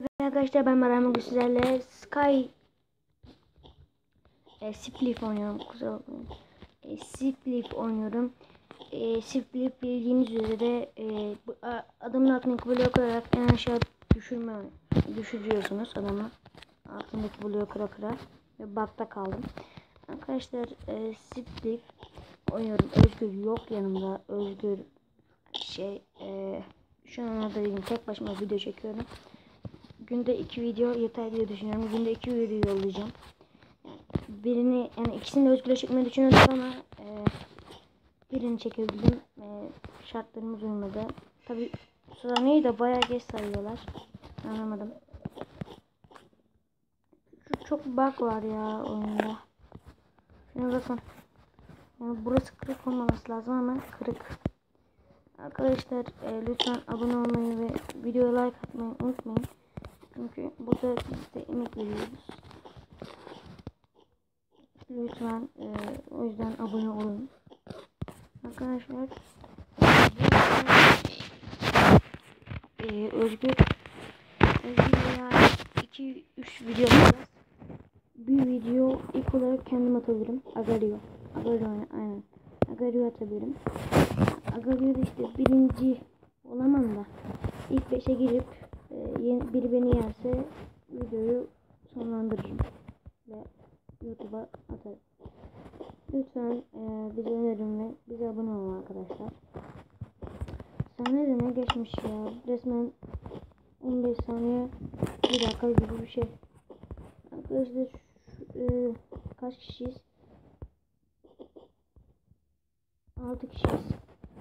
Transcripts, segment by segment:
Ve arkadaşlar ben Meral bugün Sky e, Spliff oynuyorum kusura. E, Spliff oynuyorum. E, Spliff bildiğiniz üzere e, adamın altındaki bloğu kırarak en aşağı düşürme düşürüyorsunuz adamı. Altındaki bloğu kıra kıra ve bakta kaldım. Arkadaşlar e, Spliff oynuyorum. Özgür yok yanımda. Özgür şey e, şu an değilim. Tek başıma video çekiyorum. Günde iki video yeter diye düşünüyorum. Günde iki video yollayacağım. Birini yani ikisini de özgürle çekmeyi düşünüyordum ama e, birini çekebildim. E, şartlarımız uymadı. Tabi sırayı da bayağı geç sayıyorlar. Anlamadım. Şu çok bug var ya oyunda. Şuna bakın. Yani burası kırık olmaması lazım ama kırık. Arkadaşlar e, lütfen abone olmayı ve videoya like atmayı unutmayın. Çünkü biz de emek veriyoruz. Lütfen e, o yüzden abone olun. Arkadaşlar e, Özgür Özgür ya 2-3 video. Bir video ilk olarak kendim atabilirim. Agario. Agario aynen. Agario atabilirim. Agario'da işte birinci olamam da ilk 5'e girip biri beni yerse videoyu sonlandırırım ve YouTube'a atarım. Lütfen e, bize önerin ve bize abone olun arkadaşlar. Saniye ne geçmiş ya. Resmen 15 saniye bir dakika gibi bir şey. Arkadaşlar şu, e, kaç kişiyiz? 6 kişiyiz.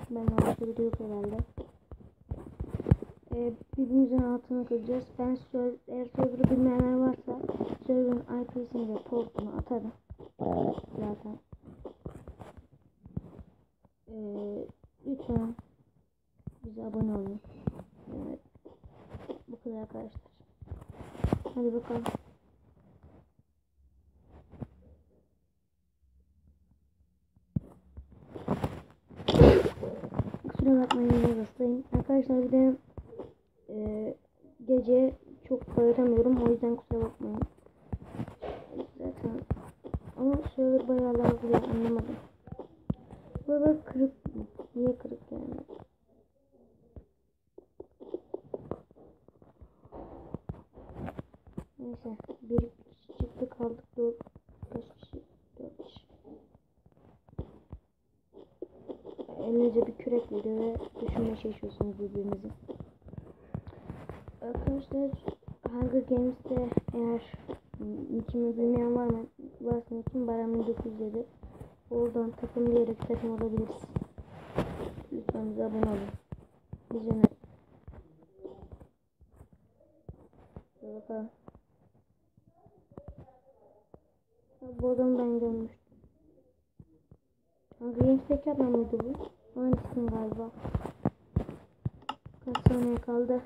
Ben başka video herhalde. Ee, birbirimizin altını kıracağız. Ben söz, eğer server'ı bilmeyenler varsa server'ın IP'sini ve portunu atarım. Zaten. Ee, lütfen bize abone olun. Evet. Bu kadar arkadaşlar. Hadi bakalım. Kusura bakmayın hastayım. Arkadaşlar bir de e, gece çok bağıramıyorum. O yüzden kusura bakmayın. Zaten ama server bayağı laglı anlamadım. Burada kırık mı? Niye kırık yani? Neyse bir kişi çıktı kaldık dört kaç kişi dört kişi. elinize bir kürek veriyor ve düşünmeye çalışıyorsunuz birbirinizi. Arkadaşlar Hunger Games'te eğer nickimi bilmeyen var mı? Varsa nickim Baran 1907. Oradan takım diyerek takım olabiliriz. Lütfen bize abone olun. Biz öner. Bakalım. Bu adamı ben görmüştüm. Hunger Games'teki adam mıydı bu? Aynısın galiba. Kaç saniye kaldı?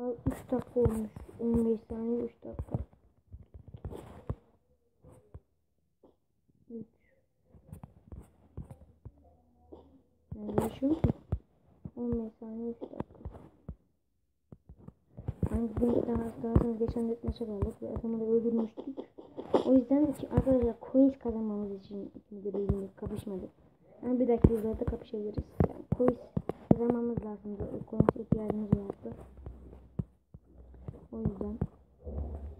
Aa, 3 dakika olmuş. 15 saniye 3 dakika. 3 Yani yaşıyor ki? 15 saniye 3 dakika. Hangi Games'ten hatırlarsanız geçen detmeçe kaldık ve adamı da öldürmüştük. O yüzden ki arkadaşlar coins kazanmamız için ikimiz de birbirimiz kapışmadık. Yani bir dakika üzerinde kapışabiliriz. Yani coins kazanmamız lazım. Coins ihtiyacımız vardı. O yüzden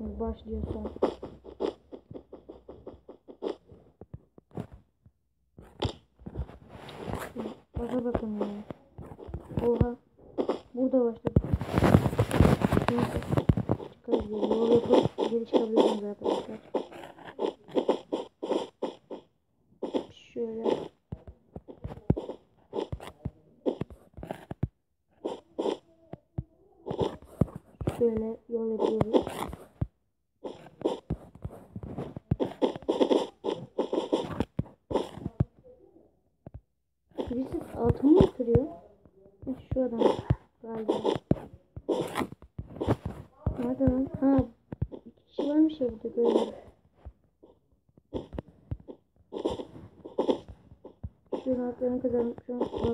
yani başlıyorsa Baka bakın ya. Oha. Burada başladı. Neyse. Çıkarız geri. Yol yapıp geri çıkabilirsiniz arkadaşlar. Şöyle. Şöyle yol yapıyoruz. Birisi altımı mı kırıyor? Şu adam galiba. Nerede lan? Ha, iki kişi varmış ya burada görüyorum. Şu an kulaklık Daha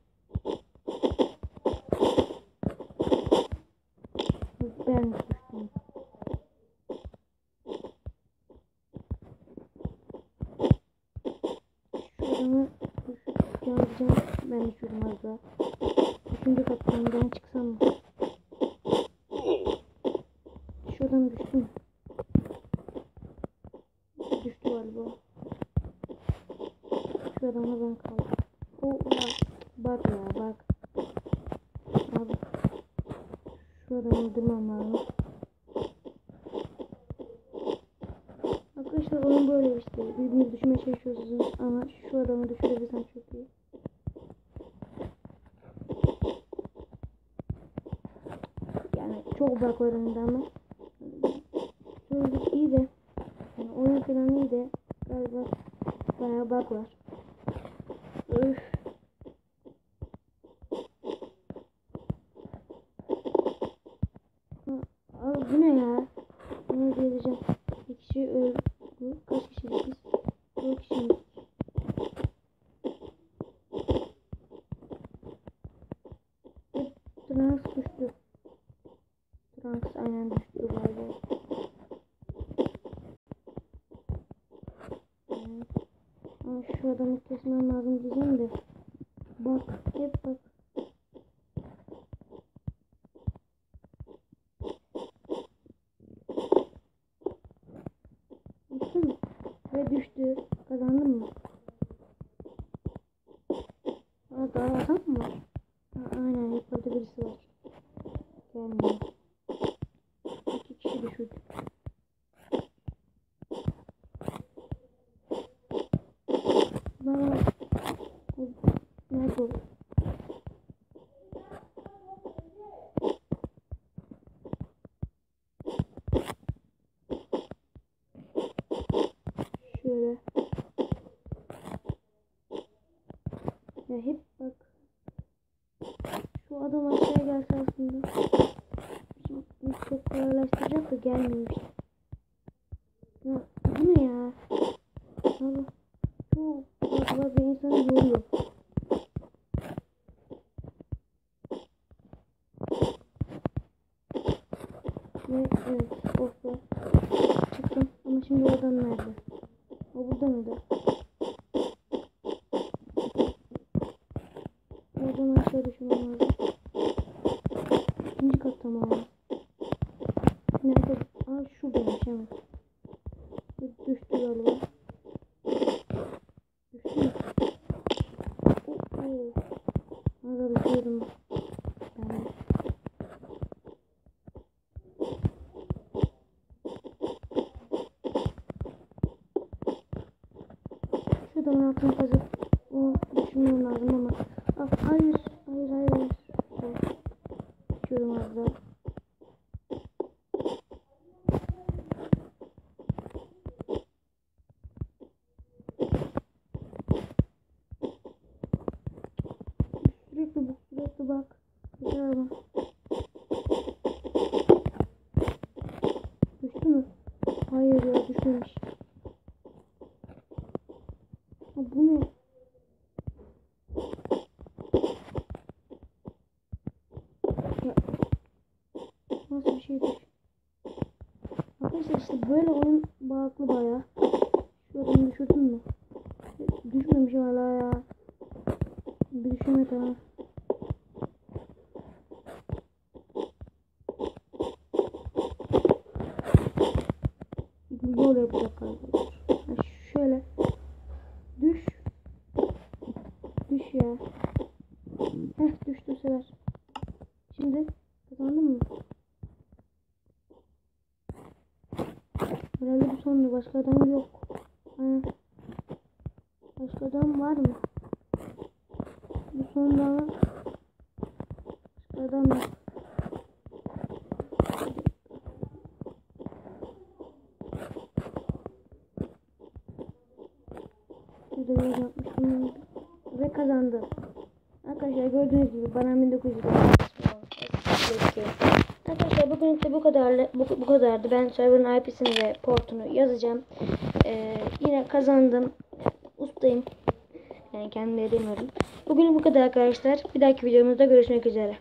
öldürmem lazım. Arkadaşlar oyun böyle işte. Birbirini düşmeye çalışıyorsunuz ama şu adamı düşürebilsem çok iyi. Yani çok var oyunda ama. Sözlük iyi de. Yani oyun falan iyi de. Galiba bayağı bug var. Öf. Ha, Abi bu ne ya? Ne diyeceğim? Bir kişi öldü. Kaç kişiyiz biz? Dört kişiyiz. Hep Trans düştü. Trans aynen düştü galiba. Ama şu adamı kesmem lazım diyeceğim de. Bak hep bak. Ve düştü. Kazandın mı? Aa, daha adam mı var? Ha, aynen yukarıda birisi var. Gelmiyor. İki kişi düşürdü. Baba. Nerede o? Şöyle. Ya hep bak. Şu adam aşağıya gelse aslında. Şimdi çok kolaylaştıracak da gelmiyor işte. Ya bu ne ya? Abi çok bak bir insanı yoruyor. Ve evet of be. Çıktım ama şimdi o adam nerede? O burada mıydı? O adam aşağı düşmem lazım. İkinci katta mı abi? Nerede? Aa şuradaymış evet. Düştü galiba. Düştü mü? Oo. Arada düşüyordum. Ben. Şuradan altını kazıp o düşünmem lazım ama ah, hayır hayır hayır hayır Evet. Düşüyorum az daha. Sürekli bak sürekli bak. Güzel bak. Düştü mü? Hayır ya düşmemiş. Ha, bu ne? Ya, şeydir? Arkadaşlar işte böyle oyun bağlı baya. Şu adamı düşürdün mü? Düşmemiş hala ya. Bir düşürmedi ha. Böyle yapacak galiba. Ha, şöyle. Düş. Düş ya. Heh düştü bu sefer. Şimdi kazandın mı? Herhalde bu sondu. Başka adam yok. Ha. Başka adam var mı? Bu sonda ama başka adam yok. Şurada bir yapmıştım. Ve kazandım. Arkadaşlar gördüğünüz gibi bana 1900 Arkadaşlar bugün de bu kadar bu, bu kadardı. Ben server'ın IP'sini ve portunu yazacağım. Ee, yine kazandım. söyleyin. Yani kendim de edemiyorum. Bugün bu kadar arkadaşlar. Bir dahaki videomuzda görüşmek üzere.